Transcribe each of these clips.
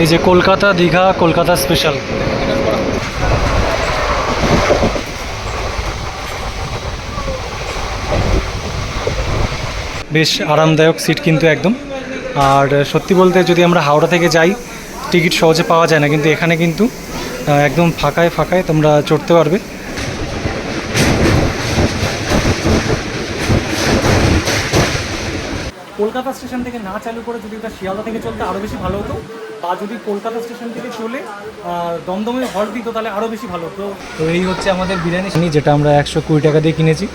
এই যে কলকাতা দীঘা, কলকাতা স্পেশাল বেশ আরামদায়ক সিট কিন্তু একদম। আর সত্যি বলতে যদি আমরা হাওড়া থেকে যাই টিকিট সহজে পাওয়া যায় না, কিন্তু এখানে কিন্তু একদম ফাঁকায় ফাঁকায় তোমরা চড়তে পারবে। কলকাতা স্টেশন থেকে না চালু করে যদি এটা শিয়ালদা থেকে চলতে আরও বেশি ভালো হতো। বা যদি কলকাতা স্টেশন থেকে চলে দমদমে হল্ট দিত, তাহলে আরও বেশি ভালো হতো। তো এই হচ্ছে আমাদের বিরিয়ানি যেটা আমরা একশো কুড়ি টাকা দিয়ে কিনেছি।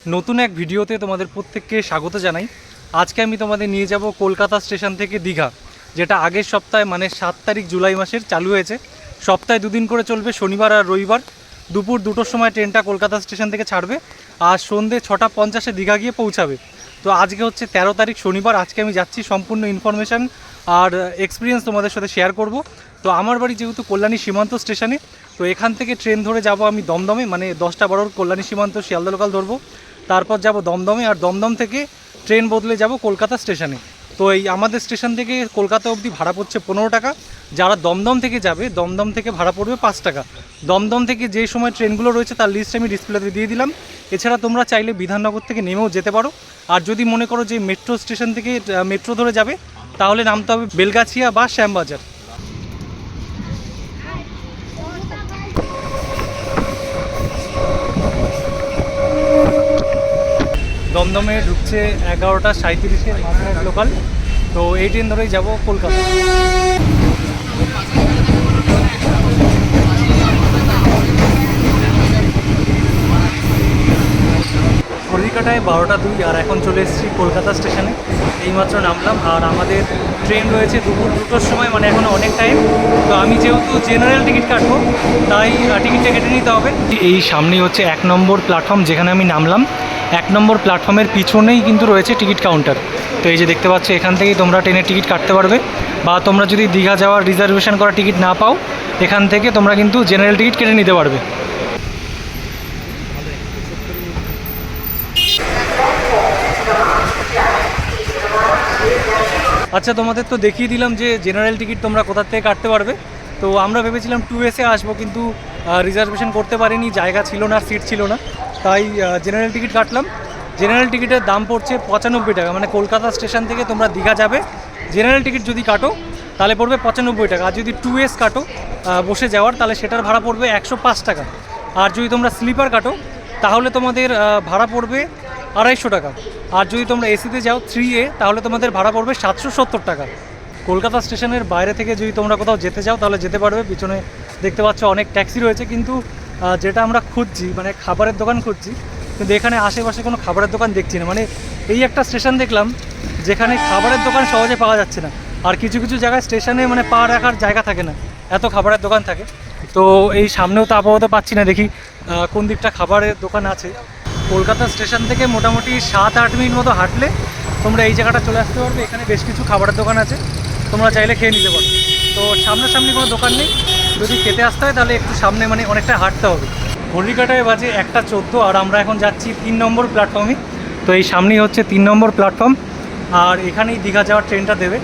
নতুন এক ভিডিওতে তোমাদের প্রত্যেককে স্বাগত জানাই। আজকে আমি তোমাদের নিয়ে যাব কলকাতা স্টেশন থেকে দীঘা, যেটা আগের সপ্তাহে মানে সাত তারিখ জুলাই মাসের চালু হয়েছে। সপ্তাহে দুদিন করে চলবে, শনিবার আর রবিবার। দুপুর দুটোর সময় ট্রেনটা কলকাতা স্টেশন থেকে ছাড়বে, আর সন্ধে ছটা পঞ্চাশে দীঘা গিয়ে পৌঁছাবে। তো আজকে হচ্ছে তেরো তারিখ শনিবার, আজকে আমি যাচ্ছি সম্পূর্ণ ইনফরমেশান আর এক্সপিরিয়েন্স তোমাদের সাথে শেয়ার করব। তো আমার বাড়ি যেহেতু কল্যাণী সীমান্ত স্টেশনে, তো এখান থেকে ট্রেন ধরে যাব আমি দমদমে মানে দশটা বারোর কল্যাণী সীমান্ত শিয়ালদা লোকাল ধরবো। তারপর যাব দমদমে আর দমদম থেকে ট্রেন বদলে যাব কলকাতা স্টেশনে তো এই আমাদের স্টেশন থেকে কলকাতা অবধি ভাড়া পড়ছে পনেরো টাকা। যারা দমদম থেকে যাবে, দমদম থেকে ভাড়া পড়বে পাঁচ টাকা। দমদম থেকে যে সময় ট্রেনগুলো রয়েছে তার লিস্ট আমি ডিসপ্লেতে দিয়ে দিলাম। এছাড়া তোমরা চাইলে বিধাননগর থেকে নেমেও যেতে পারো। আর যদি মনে করো যে মেট্রো স্টেশন থেকে মেট্রো ধরে যাবে, তাহলে নামতে হবে বেলগাছিয়া বা শ্যামবাজার। দমদমে ঢুকছে এগারোটা মাঝখানে লোকাল তো এই ট্রেন ধরেই যাব কলকাতা। ঘড়িকাটায় বারোটা দুই আর এখন চলে এসেছি কলকাতা স্টেশনে। এইমাত্র নামলাম আর আমাদের ট্রেন রয়েছে দুপুর দুটোর সময় মানে এখনও অনেক টাইম তো আমি যেহেতু জেনারেল টিকিট কাটবো, তাই টিকিটটা কেটে নিতে হবে। এই সামনেই হচ্ছে এক নম্বর প্ল্যাটফর্ম যেখানে আমি নামলাম। এক নম্বর প্ল্যাটফর্মের পিছনেই কিন্তু রয়েছে টিকিট কাউন্টার তো এই যে দেখতে পাচ্ছ, এখান থেকেই তোমরা ট্রেনের টিকিট কাটতে পারবে। বা তোমরা যদি দীঘা যাওয়ার রিজার্ভেশন করা টিকিট না পাও, এখান থেকে তোমরা কিন্তু জেনারেল টিকিট কেটে নিতে পারবে। আচ্ছা তোমাদের তো দেখিয়ে দিলাম যে জেনারেল টিকিট তোমরা কোথার থেকে কাটতে পারবে। তো আমরা ভেবেছিলাম টু এসে আসব, কিন্তু রিজার্ভেশন করতে পারিনি, জায়গা ছিল না সিট ছিল না। তাই জেনারেল টিকিট কাটলাম। জেনারেল টিকিটের দাম পড়ছে পঁচানব্বই টাকা মানে কলকাতা স্টেশন থেকে তোমরা দীঘা যাবে। জেনারেল টিকিট যদি কাটো, তাহলে পড়বে পঁচানব্বই টাকা। আর যদি টু এস কাটো বসে যাওয়ার, তাহলে সেটার ভাড়া পড়বে একশো পাঁচ টাকা। আর যদি তোমরা স্লিপার কাটো, তাহলে তোমাদের ভাড়া পড়বে আড়াইশো টাকা। আর যদি তোমরা এসিতে যাও থ্রি এ তাহলে তোমাদের ভাড়া পড়বে সাতশো সত্তর টাকা। কলকাতা স্টেশনের বাইরে থেকে যদি তোমরা কোথাও যেতে চাও তাহলে যেতে পারবে। পিছনে দেখতে পাচ্ছ অনেক ট্যাক্সি রয়েছে, কিন্তু যেটা আমরা খুঁজছি মানে খাবারের দোকান খুঁজছি, কিন্তু এখানে আশেপাশে কোনো খাবারের দোকান দেখছি না। মানে এই একটা স্টেশন দেখলাম, যেখানে খাবারের দোকান সহজে পাওয়া যাচ্ছে না। আর কিছু কিছু জায়গায় স্টেশনে মানে পা রাখার জায়গা থাকে না, এত খাবারের দোকান থাকে। তো এই সামনেও তো আপাতত পাচ্ছি না, দেখি কোন দিকটা খাবারের দোকান আছে। কলকাতা স্টেশন থেকে মোটামুটি সাত আট মিনিট মতো হাঁটলে তোমরা এই জায়গাটা চলে আসতে পারবে। এখানে বেশ কিছু খাবারের দোকান আছে, তোমরা চাইলে খেয়ে নিতে পারো। তো সামনাসামনি কোনো দোকান নেই। যদি খেতে আসতে হয়, তাহলে একটু সামনে মানে অনেকটা হাঁটতে হবে। ঘড়িকাটায় বাজে একটা চোদ্দ, আর আমরা এখন যাচ্ছি তিন নম্বর প্ল্যাটফর্মে তো এই সামনেই হচ্ছে তিন নম্বর প্ল্যাটফর্ম আর এখানেই দীঘা যাওয়ার ট্রেনটা দেবে।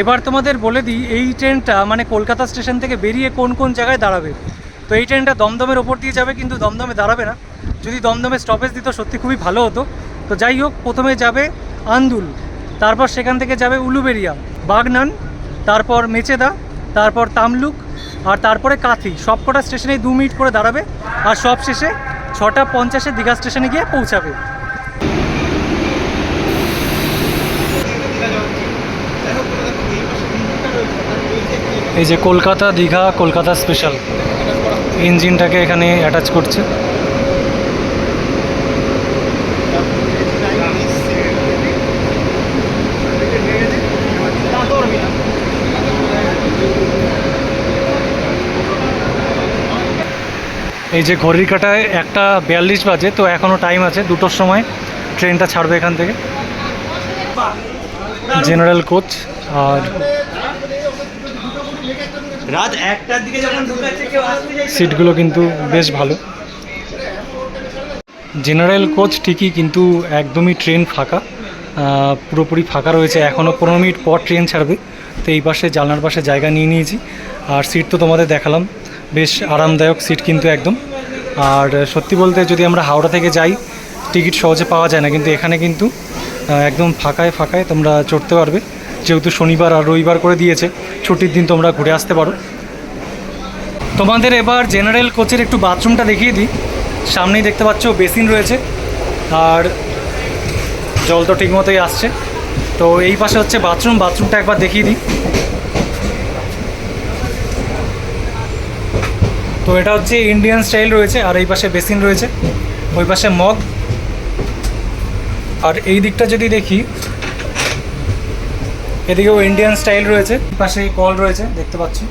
এবার তোমাদের বলে দিই, এই ট্রেনটা মানে কলকাতা স্টেশন থেকে বেরিয়ে কোন কোন জায়গায় দাঁড়াবে? তো এই ট্রেনটা দমদমের ওপর দিয়ে যাবে, কিন্তু দমদমে দাঁড়াবে না। যদি দমদমে স্টপেজ দিত, সত্যি খুবই ভালো হতো। তো যাই হোক, প্রথমে যাবে আন্দুল, তারপর সেখান থেকে যাবে উলুবেরিয়া, বাগনান, তারপর মেচেদা, তারপর তামলুক, আর তারপরে কাথি। সব কটা স্টেশনে দু মিনিট করে দাঁড়াবে, আর সব শেষে ছটা পঞ্চাশে দীঘা স্টেশনে গিয়ে পৌঁছাবে। এই যে কলকাতা দীঘা, কলকাতা স্পেশাল ইঞ্জিনটাকে এখানে অ্যাটাচ করছে। এই যে ঘড়ির কাটায় একটা বিয়াল্লিশ বাজে, তো এখনও টাইম আছে, দুটোর সময় ট্রেনটা ছাড়বে এখান থেকে। জেনারেল কোচ আর রাত একটার দিকে যখন ঢুকাচ্ছে, কেউ সিটগুলো কিন্তু বেশ ভালো। জেনারেল কোচ ঠিকই, কিন্তু একদমই ট্রেন ফাঁকা। পুরোপুরি ফাঁকা রয়েছে। এখনও পনেরো মিনিট পর ট্রেন ছাড়বে। তো এই পাশে, জানলার পাশে জায়গা নিয়ে নিয়েছি। আর সিট তো তোমাদের দেখালাম। বেশ আরামদায়ক সিট কিন্তু একদম। আর সত্যি বলতে, যদি আমরা হাওড়া থেকে যাই, টিকিট সহজে পাওয়া যায় না। কিন্তু এখানে কিন্তু একদম ফাঁকায় ফাঁকায় তোমরা চড়তে পারবে। যেহেতু শনিবার আর রবিবার করে দিয়েছে, ছুটির দিন তোমরা ঘুরে আসতে পারো। তোমাদের এবার জেনারেল কোচের একটু বাথরুমটা দেখিয়ে দিই। সামনেই দেখতে পাচ্ছ বেসিন রয়েছে, আর জল তো ঠিক মতোই আসছে। তো এই পাশে হচ্ছে বাথরুম বাথরুমটা একবার দেখিয়ে দিই। তো এটা হচ্ছে ইন্ডিয়ান স্টাইল রয়েছে, আর এই পাশে বেসিন রয়েছে, ওই পাশে মগ। আর এই দিকটা যদি দেখি এদিকেও ইন্ডিয়ান স্টাইল রয়েছে পাশে কল রয়েছে, দেখতে পাচ্ছি।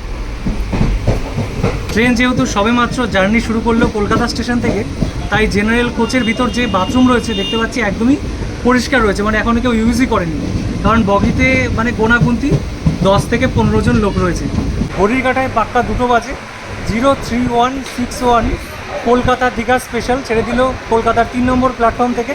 ট্রেন যেহেতু সবেমাত্র জার্নি শুরু করল কলকাতা স্টেশন থেকে, তাই জেনারেল কোচের ভিতর যে বাথরুম রয়েছে, দেখতে পাচ্ছি একদমই পরিষ্কার রয়েছে মানে এখনও কেউ ইউজই করেনি। কারণ বগিতে মানে গোনাগুন্তি দশ থেকে পনেরো জন লোক রয়েছে। ঘড়ির কাটায় পাক্কা দুটো বাজে zero three one six one Kolkata Digha special ছেড়ে দিল কলকাতার তিন নম্বর প্ল্যাটফর্ম থেকে।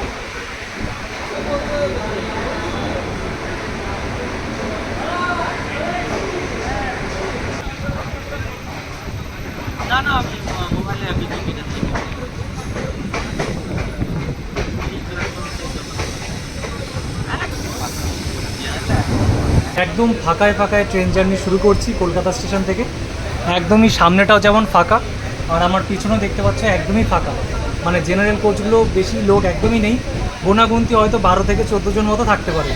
একদম ফাঁকায় ফাঁকায় ট্রেন জার্নি শুরু করছি কলকাতা স্টেশন থেকে। একদমই সামনেটাও যেমন ফাঁকা, আর আমার পিছনেও দেখতে পাচ্ছ একদমই ফাঁকা। মানে জেনারেল কোচগুলো বেশি লোক একদমই নেই। গোনাগুনতি হয়তো বারো থেকে চোদ্দ জন মতো থাকতে পারে।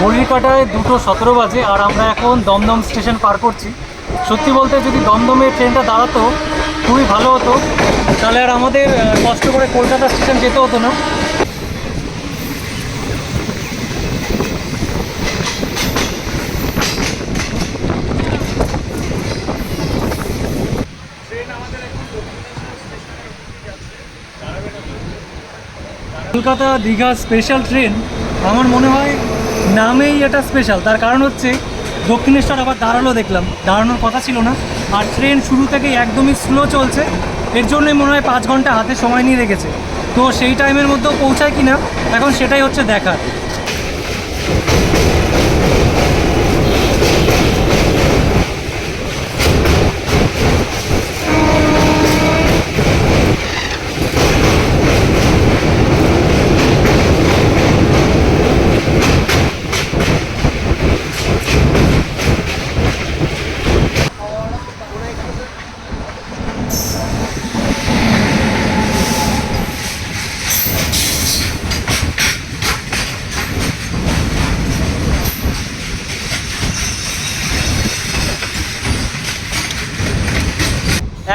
ঘড়ির দুটো সতেরো বাজে আর আমরা এখন দমদম স্টেশন পার করছি। সত্যি বলতে যদি দমদমে ট্রেনটা দাঁড়াতো, খুবই ভালো হতো। তাহলে আর আমাদের কষ্ট করে কলকাতা স্টেশন যেতে হতো না। কলকাতা দীঘা স্পেশাল ট্রেন, আমার মনে হয় নামেই এটা স্পেশাল তার কারণ হচ্ছে দক্ষিণেশ্বর আবার দাঁড়াল দেখলাম, দাঁড়ানোর কথা ছিল না, আর ট্রেন শুরু থেকে একদমই স্লো চলছে, এর জন্যই মনে হয় পাঁচ ঘণ্টা হাতে সময় নিয়ে রেখেছে। তো সেই টাইমের মধ্যেও পৌঁছায় কি না এখন সেটাই হচ্ছে দেখার।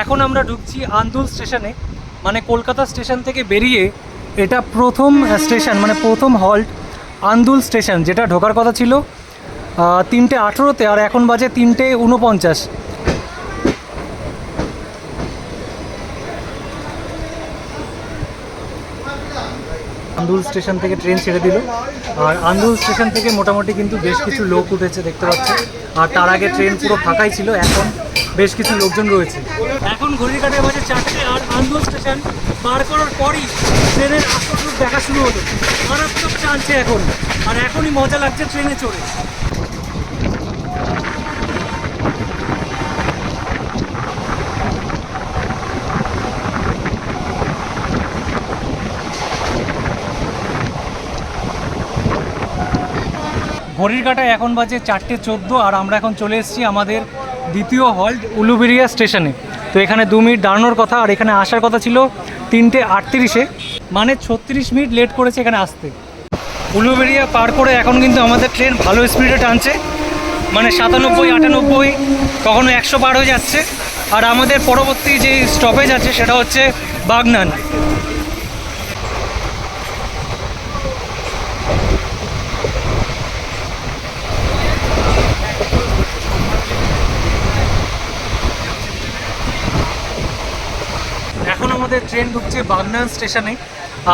এখন আমরা ঢুকছি আন্দুল স্টেশনে মানে কলকাতা স্টেশন থেকে বেরিয়ে এটা প্রথম স্টেশন মানে প্রথম হল্ট আন্দুল স্টেশন, যেটা ঢোকার কথা ছিল তিনটে আঠেরোতে আর এখন বাজে তিনটে উনপঞ্চাশ আন্দুল স্টেশন থেকে ট্রেন ছেড়ে দিল, আর আন্দুল স্টেশন থেকে মোটামুটি কিন্তু বেশ কিছু লোক উঠেছে, দেখতে পাচ্ছি আর তার আগে ট্রেন পুরো ফাঁকাই ছিল, এখন বেশ কিছু লোকজন রয়েছে। এখন ঘড়ির কাটায় বাজে চারটে আর আন্দুল স্টেশন পার করার পরই ট্রেনের আসল দেখা শুরু হলো। মারাত্মক টানছে এখন, আর এখনই মজা লাগছে ট্রেনে চড়ে। ঘড়ির কাটায় এখন বাজে চারটে চোদ্দ, আর আমরা এখন চলে এসেছি আমাদের দ্বিতীয় হল্ট উলুবেরিয়া স্টেশনে। তো এখানে দু মিনিট দাঁড়ানোর কথা, আর এখানে আসার কথা ছিল তিনটে আটত্রিশে। মানে ছত্রিশ মিনিট লেট করেছে এখানে আসতে। উলুবেরিয়া পার করে এখন কিন্তু আমাদের ট্রেন ভালো স্পিডে টানছে। মানে সাতানব্বই, আটানব্বই, কখনো একশো পার হয়ে যাচ্ছে। আর আমাদের পরবর্তী যে স্টপেজ আছে, সেটা হচ্ছে বাগনান। ট্রেন ঢুকছে বাগনান স্টেশনে।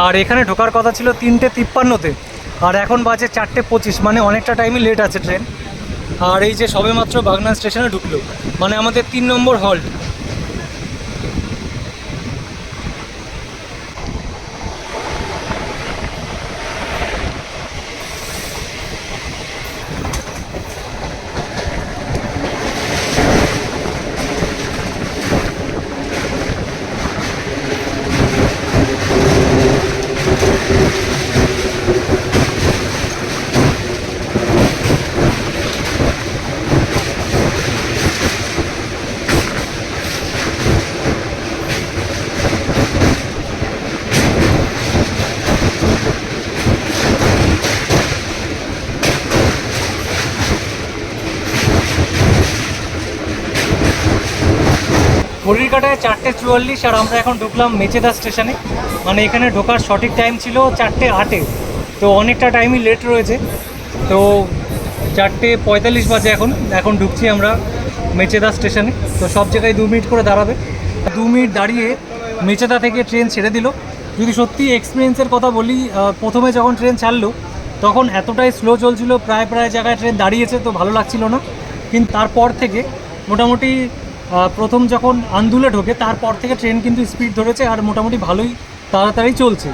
আর এখানে ঢোকার কথা ছিল তিনটে তিপ্পান্নতে। আর এখন বাজে চারটে পঁচিশ মানে অনেকটা টাইমই লেট আছে ট্রেন। আর এই যে সবেমাত্র বাগনান স্টেশনে ঢুকলো মানে আমাদের তিন নম্বর হল্ট ঘড়ির কাটায় চারটে চুয়াল্লিশ আর আমরা এখন ঢুকলাম মেচেদা স্টেশনে। মানে এখানে ঢোকার সঠিক টাইম ছিল চারটে আটে। তো অনেকটা টাইমই লেট রয়েছে। তো চারটে পঁয়তাল্লিশ বাজে এখন। এখন ঢুকছি আমরা মেচেদা স্টেশনে। তো সব জায়গায় দু মিনিট করে দাঁড়াবে। দু মিনিট দাঁড়িয়ে মেচেদা থেকে ট্রেন ছেড়ে দিল। যদি সত্যি এক্সপিরিয়েন্সের কথা বলি প্রথমে যখন ট্রেন ছাড়লো, তখন এতটাই স্লো চলছিল, প্রায় প্রায় জায়গায় ট্রেন দাঁড়িয়েছে, তো ভালো লাগছিল না। কিন্তু তারপর থেকে মোটামুটি প্রথম যখন আন্দুলে ঢোকে, তারপর থেকে ট্রেন কিন্তু স্পিড ধরেছে আর মোটামুটি ভালোই, তাড়াতাড়ি চলছে।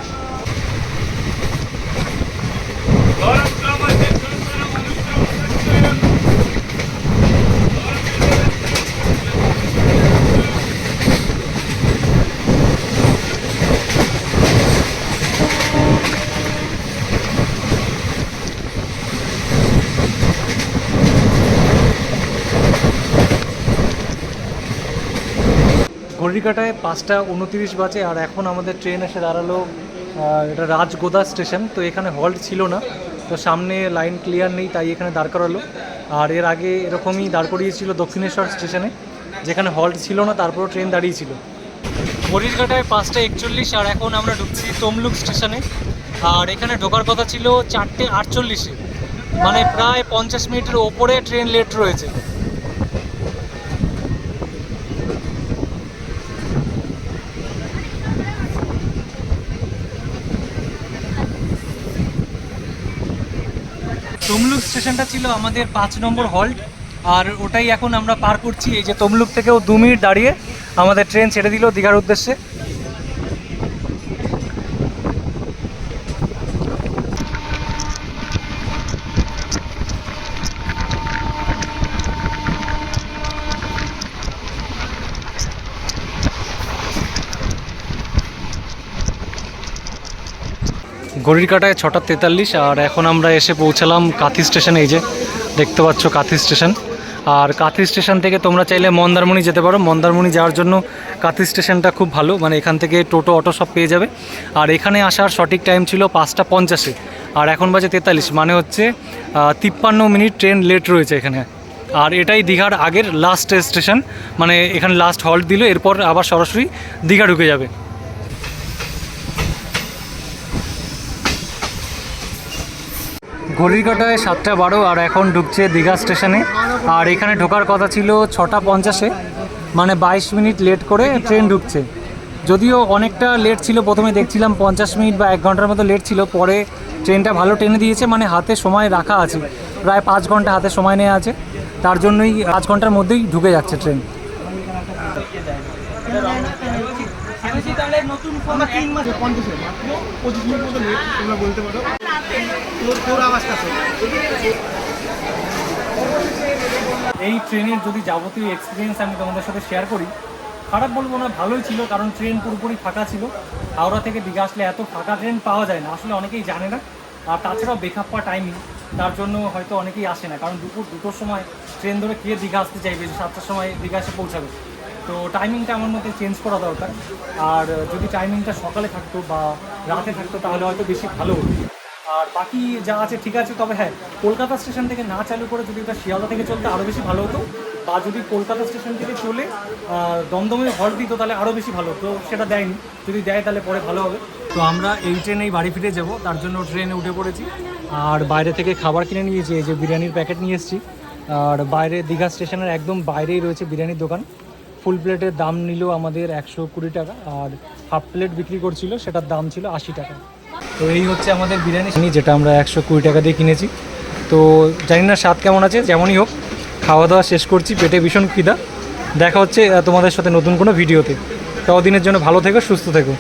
ঘড়ির কাটায় পাঁচটা উনতিরিশ বাজে আর এখন আমাদের ট্রেন এসে দাঁড়াল এটা রাজগোদা স্টেশন, তো এখানে হল্ট ছিল না, তো সামনে লাইন ক্লিয়ার নেই, তাই এখানে দাঁড় করালো। আর এর আগে এরকমই দাঁড় করিয়েছিল দক্ষিণেশ্বর স্টেশনে, যেখানে হল্ট ছিল না, তারপরও ট্রেন দাঁড়িয়েছিল। ঘড়ির কাটায় পাঁচটা একচল্লিশ, আর এখন আমরা ঢুকছি তমলুক স্টেশনে। আর এখানে ঢোকার কথা ছিল চারটে আটচল্লিশে মানে প্রায় পঞ্চাশ মিনিটের ওপরে ট্রেন লেট রয়েছে তমলুক স্টেশনটা ছিল আমাদের পাঁচ নম্বর হল্ট, আর ওটাই এখন আমরা পার করছি। এই যে তমলুক থেকেও দু মিনিট দাঁড়িয়ে আমাদের ট্রেন ছেড়ে দিল দীঘার উদ্দেশ্যে। ঘড়ির কাটায় ছটা তেতাল্লিশ, আর এখন আমরা এসে পৌঁছালাম কাথি স্টেশনে, এই যে দেখতে পাচ্ছ কাথি স্টেশন। আর কাথি স্টেশন থেকে তোমরা চাইলে মন্দারমণি যেতে পারো। মন্দারমণি যাওয়ার জন্য কাথি স্টেশনটা খুব ভালো মানে এখান থেকে টোটো, অটো সব পেয়ে যাবে। আর এখানে আসার সঠিক টাইম ছিল পাঁচটা পঞ্চাশে, আর এখন বাজে তেতাল্লিশ মানে হচ্ছে তিপ্পান্ন মিনিট ট্রেন লেট রয়েছে এখানে। আর এটাই দীঘার আগের লাস্ট স্টেশন মানে এখানে লাস্ট হল্ট দিল, এরপর আবার সরাসরি দীঘা ঢুকে যাবে। ঘড়ির কাটায় সাতটা বারো আর এখন ঢুকছে দীঘা স্টেশনে। আর এখানে ঢোকার কথা ছিল ছটা পঞ্চাশে মানে বাইশ মিনিট লেট করে ট্রেন ঢুকছে। যদিও অনেকটা লেট ছিল, প্রথমে দেখছিলাম পঞ্চাশ মিনিট বা এক ঘণ্টার মতো লেট ছিল, পরে ট্রেনটা ভালো টেনে দিয়েছে মানে হাতে সময় রাখা আছে। প্রায় পাঁচ ঘণ্টা হাতে সময় নেওয়া আছে। তার জন্যই পাঁচ ঘণ্টার মধ্যেই ঢুকে যাচ্ছে ট্রেন। নতুন এই ট্রেনের যদি যাবতীয় এক্সপিরিয়েন্স আমি তোমাদের সাথে শেয়ার করি, খারাপ বলব না, ভালোই ছিল, কারণ ট্রেন পুরোপুরি ফাঁকা ছিল। হাওড়া থেকে দীঘা আসলে এত ফাঁকা ট্রেন পাওয়া যায় না, আসলে অনেকেই জানে না। আর তাছাড়াও বেখাপ্পা টাইমিং তার জন্য হয়তো অনেকেই আসে না, কারণ দুপুর দুটোর সময় ট্রেন ধরে কে দীঘা আসতে চাইবে, সাতটার সময় দীঘা এসে পৌঁছাবে। তো টাইমিংটা আমার মধ্যে চেঞ্জ করা দরকার। আর যদি টাইমিংটা সকালে থাকতো বা রাতে থাকতো, তাহলে হয়তো বেশি ভালো হতো। আর বাকি যা আছে ঠিক আছে, তবে হ্যাঁ কলকাতা স্টেশন থেকে না চালু করে যদি এটা শিয়ালদা থেকে চলতে আরও বেশি ভালো হতো, বা যদি কলকাতা স্টেশন থেকে চলে দমদমে হল দিত তাহলে আরও বেশি ভালো হতো, সেটা দেয়নি। যদি দেয় তাহলে পরে ভালো হবে। তো আমরা এই ট্রেনেই বাড়ি ফিরে যাব, তার জন্য ট্রেনে উঠে পড়েছি। আর বাইরে থেকে খাবার কিনে নিয়েছি এই যে বিরিয়ানির প্যাকেট নিয়ে এসেছি। আর বাইরে দীঘা স্টেশনের একদম বাইরেই রয়েছে বিরিয়ানির দোকান। ফুল প্লেটের দাম নিল আমাদের একশো কুড়ি টাকা, আর হাফ প্লেট বিক্রি করছিল, সেটার দাম ছিল আশি টাকা। তো এই হচ্ছে আমাদের বিরিয়ানি যেটা আমরা একশো কুড়ি টাকা দিয়ে কিনেছি। তো জানি না স্বাদ কেমন আছে, যেমনই হোক, খাওয়া দাওয়া শেষ করছি, পেটে ভীষণ খিদা। দেখা হচ্ছে তোমাদের সাথে নতুন কোনো ভিডিওতে। ততদিনের জন্য ভালো থেকো, সুস্থ থেকো।